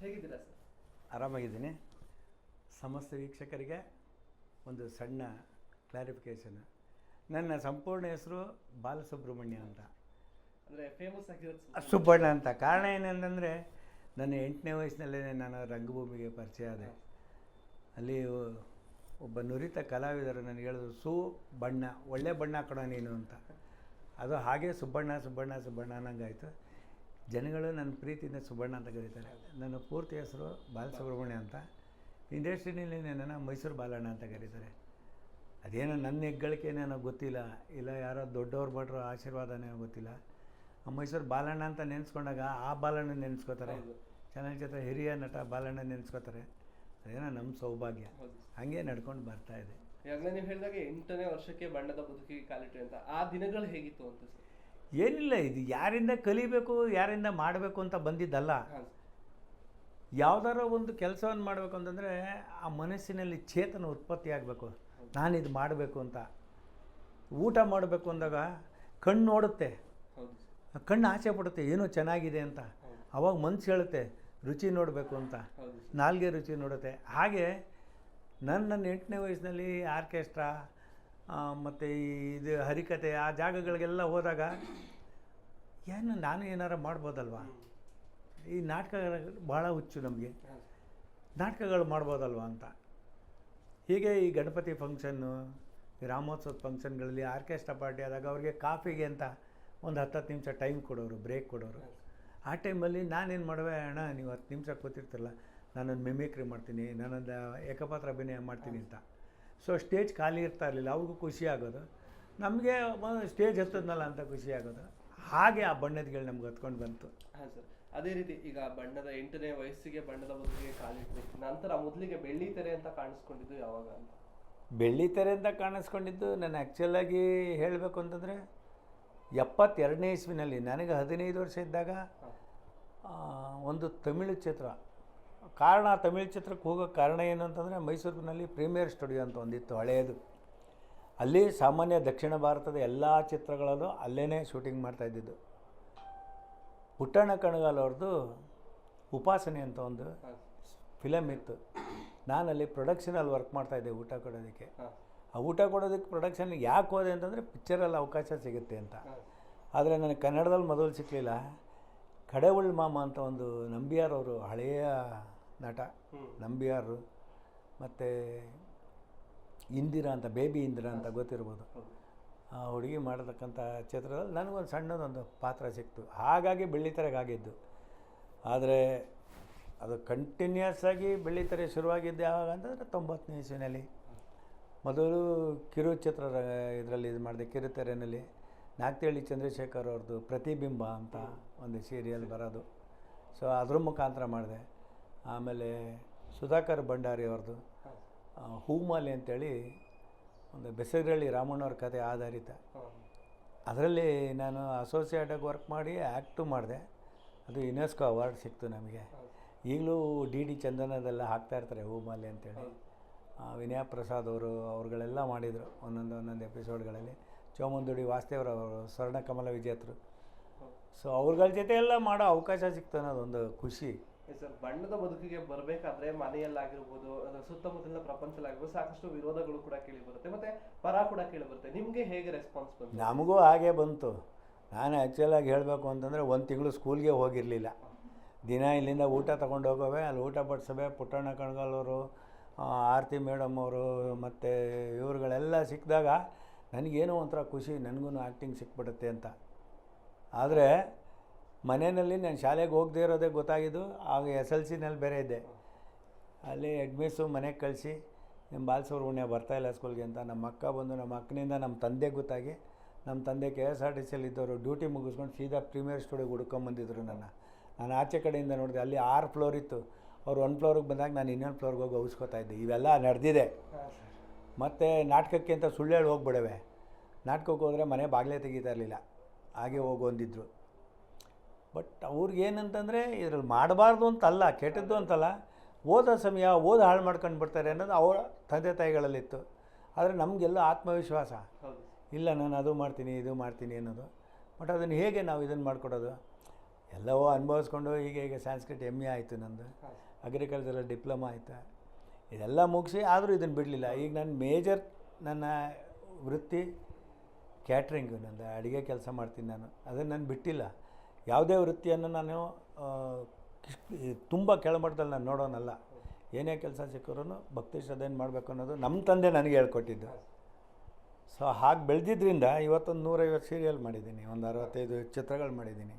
ಹೇಗಿದ್ದೀರಾ ಸರ್? ಆರಾಮಾಗಿದ್ದೀನಿ. ಸಮಸ್ತ ವೀಕ್ಷಕರಿಗೆ ಒಂದು ಸಣ್ಣ ಕ್ಲಾರಿಫಿಕೇಷನ್ ನನ್ನ ಸಂಪೂರ್ಣ ಹೆಸರು ಬಾಲಸುಬ್ರಹ್ಮಣ್ಯ ಅಂತ. ಅಂದರೆ ಫೇಮಸ್ ಆಗಿರೋದು ಸುಬ್ಬಣ್ಣ. ಅಂತ. ಕಾರಣ ಏನಂತಂದರೆ ನನ್ನ ಎಂಟನೇ ವಯಸ್ಸಿನಲ್ಲೇ ನಾನು ರಂಗಭೂಮಿಗೆ ಪರಿಚಯ ಆದೆ. ಅಲ್ಲಿ ಒಬ್ಬ ನುರಿತ ಕಲಾವಿದರು ನನಗೆ ಹೇಳಿದ್ರು ಸು ಬಣ್ಣ ಒಳ್ಳೆ ಬಣ್ಣ ಕೊಡೋ ನೀನು ಅಂತ. ಅದು ಹಾಗೆ ಸುಬ್ಬಣ್ಣ ಸುಬ್ಬಣ್ಣ ಸುಬ್ಬಣ್ಣ ಅನ್ನಂಗಾಯಿತು. ಜನಗಳು ನನ್ನ ಪ್ರೀತಿಯಿಂದ ಸುಬಣ್ಣ ಅಂತ ಕರೀತಾರೆ. ನನ್ನ ಪೂರ್ತಿ ಹೆಸರು ಬಾಲಸುಬ್ರಹ್ಮಣ್ಯ ಅಂತ. ಇಂಡಸ್ಟ್ರಿನಲ್ಲಿ ನನ್ನ ಮೈಸೂರು ಬಾಲಣ್ಣ ಅಂತ ಕರೀತಾರೆ. ಅದೇನೋ ನನ್ನ ಹೆಗ್ಗಳಿಕೆನೇನೋ ಗೊತ್ತಿಲ್ಲ. ಇಲ್ಲ ಯಾರೋ ದೊಡ್ಡವ್ರು ಭಟ್ರು ಆಶೀರ್ವಾದನೇ ಗೊತ್ತಿಲ್ಲ. ಮೈಸೂರು ಬಾಲಣ್ಣ ಅಂತ ನೆನೆಸ್ಕೊಂಡಾಗ ಆ ಬಾಲಣ್ಣ ನೆನೆಸ್ಕೋತಾರೆ. ಚಲನಚಿತ್ರ ಹಿರಿಯ ನಟ ಬಾಲಣ್ಣ ನೆನೆಸ್ಕೋತಾರೆ. ಅದೇನೋ ನಮ್ಮ ಸೌಭಾಗ್ಯ. ಹಾಗೆ ನಡ್ಕೊಂಡು ಬರ್ತಾ ಇದೆ. ನೀವು ಹೇಳಿದಾಗ ಎಂಟನೇ ವರ್ಷಕ್ಕೆ ಬಣ್ಣದ ಬದುಕಿಗೆ ಕಾಲಿಟ್ರಿ ಅಂತ. ಆ ದಿನಗಳು ಹೇಗಿತ್ತು ಅಂತ ಸರ್? ಏನಿಲ್ಲ ಇದು ಯಾರಿಂದ ಕಲಿಬೇಕು ಯಾರಿಂದ ಮಾಡಬೇಕು ಅಂತ ಬಂದಿದ್ದಲ್ಲ. ಯಾವ್ದಾರ ಒಂದು ಕೆಲಸವನ್ನು ಮಾಡಬೇಕು ಅಂತಂದರೆ ಆ ಮನಸ್ಸಿನಲ್ಲಿ ಚೇತನ ಉತ್ಪತ್ತಿ ಆಗಬೇಕು. ನಾನು ಇದು ಮಾಡಬೇಕು ಅಂತ. ಊಟ ಮಾಡಬೇಕು ಅಂದಾಗ ಕಣ್ಣು ನೋಡುತ್ತೆ. ಕಣ್ಣು ಆಸೆ ಪಡುತ್ತೆ ಏನೋ ಚೆನ್ನಾಗಿದೆ ಅಂತ. ಅವಾಗ ಮನ್ಸು ಹೇಳುತ್ತೆ ರುಚಿ ನೋಡಬೇಕು ಅಂತ. ನಾಲ್ಗೆ ರುಚಿ ನೋಡುತ್ತೆ. ಹಾಗೆ ನನ್ನ ನನ್ನ ಎಂಟನೇ ವಯಸ್ಸಿನಲ್ಲಿ ಆರ್ಕೆಸ್ಟ್ರಾ ಮತ್ತು ಇದು ಹರಿಕತೆ ಆ ಜಾಗಗಳಿಗೆಲ್ಲ ಹೋದಾಗ ಏನು ನಾನು ಏನಾರ ಮಾಡ್ಬೋದಲ್ವಾ? ಈ ನಾಟಕ ಭಾಳ ಹುಚ್ಚು ನಮಗೆ. ನಾಟಕಗಳು ಮಾಡ್ಬೋದಲ್ವ ಅಂತ. ಹೀಗೆ ಈ ಗಣಪತಿ ಫಂಕ್ಷನ್ನು ರಾಮೋತ್ಸವದ ಫಂಕ್ಷನ್ಗಳಲ್ಲಿ ಆರ್ಕೆಸ್ಟ್ರಾ ಪಾರ್ಟಿ ಆದಾಗ ಅವ್ರಿಗೆ ಕಾಫಿಗೆ ಅಂತ ಒಂದು ಹತ್ತು ಹತ್ತು ನಿಮಿಷ ಟೈಮ್ ಕೊಡೋರು, ಬ್ರೇಕ್ ಕೊಡೋರು. ಆ ಟೈಮಲ್ಲಿ ನಾನೇನು ಮಾಡುವೆ, ಅಣ್ಣ, ನೀವು ಹತ್ತು ನಿಮಿಷ ಕೂತಿರ್ತಿರಲ್ಲ, ನಾನೊಂದು ಮೆಮಿಕ್ರಿ ಮಾಡ್ತೀನಿ, ನಾನೊಂದು ಏಕಪಾತ್ರ ಅಭಿನಯ ಮಾಡ್ತೀನಿ ಅಂತ. ಸೊ ಸ್ಟೇಜ್ ಖಾಲಿ ಇರ್ತಾ ಇರಲಿಲ್ಲ. ಅವ್ರಿಗೂ ಖುಷಿ ಆಗೋದು. ನಮಗೆ ಸ್ಟೇಜ್ ಹತ್ತದ್ನಲ್ಲ ಅಂತ ಖುಷಿ ಆಗೋದು. ಹಾಗೆ ಆ ಬಣ್ಣದಗಳು ನಮ್ಗೆ ಹತ್ಕೊಂಡು ಬಂತು. ಹಾಂ ಸರ್. ಅದೇ ರೀತಿ ಈಗ ಬಣ್ಣದ ಎಂಟನೇ ವಯಸ್ಸಿಗೆ ಬಣ್ಣದ ಬದುಕಿಗೆ ಕಾಲಿಟ್ಟು ನಂತರ ಮೊದಲಿಗೆ ಬೆಳ್ಳಿ ತೆರೆ ಅಂತ ಕಾಣಿಸ್ಕೊಂಡಿದ್ದು ಯಾವಾಗ ಅಂತ? ಬೆಳ್ಳಿ ತೆರೆ ಅಂತ ಕಾಣಿಸ್ಕೊಂಡಿದ್ದು ನಾನು ಆ್ಯಕ್ಚುಲಾಗಿ ಹೇಳಬೇಕು ಅಂತಂದರೆ ಎಪ್ಪತ್ತೆರಡನೇ ಇಸ್ವಿನಲ್ಲಿ ನನಗೆ ಹದಿನೈದು ವರ್ಷ ಇದ್ದಾಗ ಒಂದು ತಮಿಳು ಚಿತ್ರ ಕಾರಣ ತಮಿಳು ಚಿತ್ರಕ್ಕೆ ಹೋಗೋ ಕಾರಣ ಏನು ಅಂತಂದರೆ ಮೈಸೂರಿನಲ್ಲಿ ಪ್ರೀಮಿಯರ್ ಸ್ಟುಡಿಯೋ ಅಂತ ಒಂದಿತ್ತು ಹಳೆಯದು ಅಲ್ಲಿ ಸಾಮಾನ್ಯ ದಕ್ಷಿಣ ಭಾರತದ ಎಲ್ಲ ಚಿತ್ರಗಳಲ್ಲೂ ಅಲ್ಲೇ ಶೂಟಿಂಗ್ ಮಾಡ್ತಾ ಇದ್ದಿದ್ದು. ಪುಟ್ಟಣ್ಣ ಕಣಗಾಲ್ ಅವ್ರದ್ದು ಉಪಾಸನೆ ಅಂತ ಒಂದು ಫಿಲಮ್ ಇತ್ತು. ನಾನಲ್ಲಿ ಪ್ರೊಡಕ್ಷನಲ್ಲಿ ವರ್ಕ್ ಮಾಡ್ತಾಯಿದ್ದೆ ಊಟ ಕೊಡೋದಕ್ಕೆ. ಆ ಊಟ ಕೊಡೋದಕ್ಕೆ ಪ್ರೊಡಕ್ಷನ್ ಯಾಕೆ ಹೋದೆ ಅಂತಂದರೆ ಪಿಕ್ಚರಲ್ಲಿ ಅವಕಾಶ ಸಿಗುತ್ತೆ ಅಂತ. ಆದರೆ ನನಗೆ ಕನ್ನಡದಲ್ಲಿ ಮೊದಲು ಸಿಕ್ಕಲಿಲ್ಲ ಕಡೆವುಳ್ ಮಾಮ ಅಂತ ಒಂದು ನಂಬಿಯಾರ್ ಅವರು ಹಳೆಯ ನಟ ನಂಬಿಯಾರ್ ಮತ್ತು ಇಂದಿರಾ ಅಂತ ಬೇಬಿ ಇಂದಿರಾ ಅಂತ ಗೊತ್ತಿರ್ಬೋದು. ಆ ಹುಡುಗಿ ಮಾಡತಕ್ಕಂಥ ಚಿತ್ರದಲ್ಲಿ ನನಗೊಂದು ಸಣ್ಣದೊಂದು ಪಾತ್ರ ಸಿಕ್ತು. ಹಾಗಾಗಿ ಬೆಳ್ಳಿತೆರೆಗಾಗಿದ್ದು ಆದರೆ ಅದು ಕಂಟಿನ್ಯೂಸ್ ಆಗಿ ಬೆಳ್ಳಿತೆರೆ ಶುರುವಾಗಿದ್ದು ಯಾವಾಗ ಅಂತಂದರೆ ತೊಂಬತ್ತನೇ ಇಸ್ವಿನಲ್ಲಿ. ಮೊದಲು ಕಿರು ಚಿತ್ರ ಇದರಲ್ಲಿ ಇದು ಮಾಡಿದೆ ಕಿರುತೆರೆನಲ್ಲಿ ನಾಗ್ತಿಹಳ್ಳಿ ಚಂದ್ರಶೇಖರ್ ಅವ್ರದ್ದು ಪ್ರತಿಬಿಂಬ ಅಂತ ಒಂದು ಸೀರಿಯಲ್ ಬರೋದು. ಸೊ ಅದ್ರ ಮುಖಾಂತರ ಮಾಡಿದೆ. ಆಮೇಲೆ ಸುಧಾಕರ್ ಭಂಡಾರಿ ಅವ್ರದ್ದು ಹೂಮಾಲೆ ಅಂತೇಳಿ ಒಂದು ಬೆಸಗರಳ್ಳಿ ರಾಮಣ್ಣವ್ರ ಕತೆ ಆಧಾರಿತ. ಅದರಲ್ಲಿ ನಾನು ಅಸೋಸಿಯೇಟಾಗಿ ವರ್ಕ್ ಮಾಡಿ ಆ್ಯಕ್ಟು ಮಾಡಿದೆ. ಅದು ಯುನೆಸ್ಕೋ ಅವಾರ್ಡ್ ಸಿಕ್ತು ನಮಗೆ. ಈಗಲೂ ಡಿ ಡಿ ಚಂದನದೆಲ್ಲ ಹಾಕ್ತಾಯಿರ್ತಾರೆ ಹೂಮಾಲೆ ಅಂತೇಳಿ. ವಿನಯ ಪ್ರಸಾದ್ ಅವರು ಅವ್ರುಗಳೆಲ್ಲ ಮಾಡಿದರು ಒಂದೊಂದು ಒಂದೊಂದು ಎಪಿಸೋಡ್ಗಳಲ್ಲಿ. ಚೋಮಂದುಡಿ ವಾಸ್ತೇವ್ರವರು ಸ್ವರ್ಣಕಮಲ ವಿಜೇತರು ಹೌದು ಸೊ ಅವ್ರಗಳ ಜೊತೆ ಎಲ್ಲ ಮಾಡೋ ಅವಕಾಶ ಸಿಕ್ತು ಅನ್ನೋದೊಂದು ಖುಷಿ. ಸರ್, ಬಣ್ಣದ ಬದುಕಿಗೆ ಬರಬೇಕಾದ್ರೆ ಮನೆಯಲ್ಲಾಗಿರ್ಬೋದು ಅದರ ಸುತ್ತಮುತ್ತಲಿನ ಪ್ರಪಂಚದಲ್ಲಾಗಿರ್ಬೋದು ಸಾಕಷ್ಟು ವಿರೋಧಗಳು ಕೂಡ ಕೇಳಿ ಬರುತ್ತೆ, ಮತ್ತೆ ಪರ ಕೂಡ ಕೇಳಿ ಬರುತ್ತೆ. ನಿಮಗೆ ಹೇಗೆ ರೆಸ್ಪಾನ್ಸ್ ಬಂತು? ನಮಗೂ ಹಾಗೆ ಬಂತು. ನಾನು ಆ್ಯಕ್ಚುಲಾಗಿ ಹೇಳಬೇಕು ಅಂತಂದರೆ ಒಂದು ತಿಂಗಳು ಸ್ಕೂಲ್ಗೆ ಹೋಗಿರಲಿಲ್ಲ. ದಿನ ಇಲ್ಲಿಂದ ಊಟ ತೊಗೊಂಡು ಹೋಗೋವೆ, ಅಲ್ಲಿ ಊಟ ಬಡಿಸವೆ, ಪುಟ್ಟಣ್ಣ ಕಣಗಾಲವರು ಆರತಿ ಮೇಡಮ್ ಅವರು, ಮತ್ತು ಇವ್ರುಗಳೆಲ್ಲ ಸಿಕ್ಕಿದಾಗ ನನಗೇನೋ ಒಂಥರ ಖುಷಿ, ನನಗೂ ಆ್ಯಕ್ಟಿಂಗ್ ಸಿಕ್ಬಿಡುತ್ತೆ ಅಂತ. ಆದರೆ ಮನೆಯಲ್ಲಿ ನಾನು ಶಾಲೆಗೆ ಹೋಗದೇ ಇರೋದೇ ಗೊತ್ತಾಗಿದ್ದು, ಆಗ ಎಸ್ ಎಲ್ ಸಿನಲ್ಲಿ ಬೇರೆ ಇದ್ದೆ. ಅಲ್ಲಿ ಅಡ್ಮಿಸ್ಸು ಮನೆಗೆ ಕಳಿಸಿ ನಿಮ್ಮ ಬಾಲಸುಬ್ರಹ್ಮಣ್ಯ ಬರ್ತಾಯಿಲ್ಲ ಸ್ಕೂಲ್ಗೆ ಅಂತ ನಮ್ಮ ಅಕ್ಕ ಬಂದು ನಮ್ಮ ಅಕ್ಕನಿಂದ ನಮ್ಮ ತಂದೆ ಗೊತ್ತಾಗಿ, ನಮ್ಮ ತಂದೆ ಕೆ ಎಸ್ ಆರ್ ಟಿ ಸಿಯಲ್ಲಿ ಇದ್ದವರು ಡ್ಯೂಟಿ ಮುಗಿಸ್ಕೊಂಡು ಸೀದಾ ಪ್ರೀಮಿಯರ್ ಸ್ಟುಡಿಯೋಗೆ ಹುಡ್ಕೊಂಬಂದಿದ್ರು ನನ್ನ. ನಾನು ಆಚೆ ಕಡೆಯಿಂದ ನೋಡಿದೆ, ಅಲ್ಲಿ ಆರು ಫ್ಲೋರ್ ಇತ್ತು. ಅವ್ರು ಒಂದು ಫ್ಲೋರಿಗೆ ಬಂದಾಗ ನಾನು ಇನ್ನೊಂದು ಫ್ಲೋರ್ಗೆ ಹೋಗಿ ಔಸ್ಕೊತಾ ಇದ್ದೆ. ಇವೆಲ್ಲ ನಡೆದಿದೆ. ಮತ್ತು ನಾಟಕಕ್ಕೆ ಅಂತ ಸುಳ್ಳು ಹೇಳಿ ಹೋಗ್ಬಿಡವೆ. ನಾಟಕಕ್ಕೆ ಹೋದರೆ ಮನೆ ಬಾಗಿಲೇ ತೆಗಿತಾ ಇರಲಿಲ್ಲ. ಹಾಗೆ ಹೋಗೊಂದಿದ್ರು ಬಟ್ ಅವ್ರಿಗೇನಂತಂದರೆ ಇದ್ರಲ್ಲಿ ಮಾಡಬಾರ್ದು ಅಂತಲ್ಲ ಕೆಟ್ಟದ್ದು ಅಂತಲ್ಲ ಓದೋ ಸಮಯ ಓದು ಹಾಳು ಮಾಡ್ಕೊಂಡು ಬಿಡ್ತಾರೆ ಅನ್ನೋದು ಅವರ ತಂದೆ ತಾಯಿಗಳಲ್ಲಿತ್ತು. ಆದರೆ ನಮಗೆಲ್ಲ ಆತ್ಮವಿಶ್ವಾಸ. ಇಲ್ಲ ನಾನು ಅದು ಮಾಡ್ತೀನಿ ಇದು ಮಾಡ್ತೀನಿ ಅನ್ನೋದು. ಬಟ್ ಅದನ್ನು ಹೇಗೆ ನಾವು ಇದನ್ನು ಮಾಡಿಕೊಡೋದು? ಎಲ್ಲವೋ ಅನುಭವಿಸ್ಕೊಂಡು ಈಗ ಈಗ ಸಂಸ್ಕೃತ ಎಂ ಎ ಆಯಿತು ನಂದು ಅಗ್ರಿಕಲ್ಚರಲ್ ಡಿಪ್ಲೊಮಾ ಆಯಿತಾ. ಇದೆಲ್ಲ ಮುಗಿಸಿ ಆದರೂ ಇದನ್ನು ಬಿಡಲಿಲ್ಲ. ಈಗ ನನ್ನ ಮೇಜರ್ ನನ್ನ ವೃತ್ತಿ ಕ್ಯಾಟ್ರಿಂಗು. ನಂದು ಅಡುಗೆ ಕೆಲಸ ಮಾಡ್ತೀನಿ ನಾನು. ಅದನ್ನು ನಾನು ಬಿಟ್ಟಿಲ್ಲ. ಯಾವುದೇ ವೃತ್ತಿಯನ್ನು ನಾನು ತುಂಬ ಕೆಳಮಟ್ಟದಲ್ಲಿ ನಾನು ನೋಡೋನಲ್ಲ. ಏನೇ ಕೆಲಸ ಸಿಕ್ಕರೂ ಭಕ್ತಿ ಶ್ರದ್ಧೆಯನ್ನು ಮಾಡಬೇಕು ಅನ್ನೋದು ನಮ್ಮ ತಂದೆ ನನಗೆ ಹೇಳ್ಕೊಟ್ಟಿದ್ದು. ಸೊ ಹಾಗೆ ಬೆಳೆದಿದ್ದರಿಂದ ಇವತ್ತೊಂದು ನೂರೈವತ್ತು ಸೀರಿಯಲ್ ಮಾಡಿದ್ದೀನಿ, ಒಂದು ಅರವತ್ತೈದು ಚಿತ್ರಗಳು ಮಾಡಿದ್ದೀನಿ.